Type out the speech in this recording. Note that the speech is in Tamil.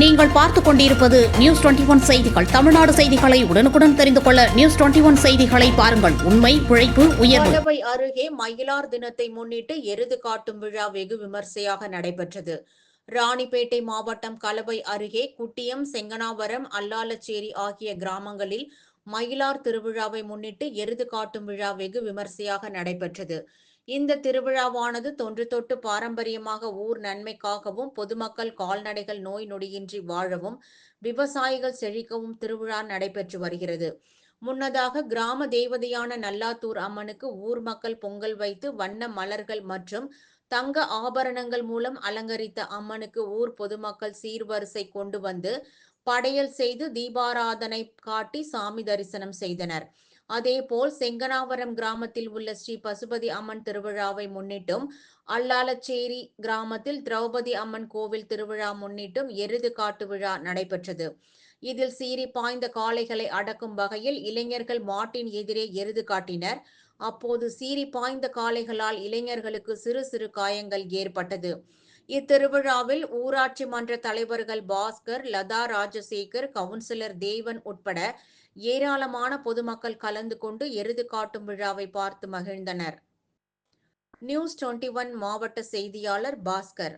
நீங்கள் பார்த்துக் கொண்டிருப்பது நியூஸ் டுவெண்டி ஒன் செய்திகள். தமிழ்நாடு செய்திகளை உடனுக்குடன் தெரிந்து கொள்ள நியூஸ் டுவெண்டி ஒன் செய்திகளை பாருங்கள். உண்மை உழைப்பு உயர்வு. அருகே மயிலார் தினத்தை முன்னிட்டு எருது காட்டும் விழா வெகு விமர்சையாக நடைபெற்றது. ராணிப்பேட்டை மாவட்டம் கலவை அருகே குட்டியம் செங்கனாவரம் அல்லாலச்சேரி ஆகிய கிராமங்களில் மயிலார் திருவிழாவை முன்னிட்டு எருது காட்டும் விழா வெகு விமர்சையாக நடைபெற்றது. இந்த திருவிழாவானது தொன்று தொட்டு பாரம்பரியமாக ஊர் நன்மைக்காகவும் பொதுமக்கள் கால்நடைகள் நோய் நொடியின்றி வாழவும் விவசாயிகள் செழிக்கவும் திருவிழா நடைபெற்று வருகிறது. முன்னதாக கிராம தேவதையான நல்லாத்தூர் அம்மனுக்கு ஊர் மக்கள் பொங்கல் வைத்து வண்ண மலர்கள் மற்றும் தங்க ஆபரணங்கள் மூலம் அலங்கரித்த அம்மனுக்கு ஊர் பொதுமக்கள் சீர்வரிசை கொண்டு வந்து படையல் செய்து தீபாராதனை காட்டி சாமி தரிசனம் செய்தனர். அதேபோல் செங்கனாவரம் கிராமத்தில் உள்ள ஸ்ரீ பசுபதி அம்மன் திருவிழாவை முன்னிட்டும் அல்லாலச்சேரி கிராமத்தில் திரௌபதி அம்மன் கோவில் திருவிழா முன்னிட்டும் எருது காட்டு விழா நடைபெற்றது. இதில் சீறி பாய்ந்த காளைகளை அடக்கும் வகையில் இளைஞர்கள் மாட்டின் எதிரே எருது காட்டினர். அப்போது சீறி பாய்ந்த காளைகளால் இளைஞர்களுக்கு சிறு சிறு காயங்கள் ஏற்பட்டது. இத்திருவிழாவில் ஊராட்சி மன்ற தலைவர்கள் பாஸ்கர் லதா ராஜசேகர் கவுன்சிலர் தேவன் உட்பட ஏராளமான பொதுமக்கள் கலந்து கொண்டு எருது காட்டும் விழாவை பார்த்து மகிழ்ந்தனர். நியூஸ் டுவெண்டி ஒன் மாவட்ட செய்தியாளர் பாஸ்கர்.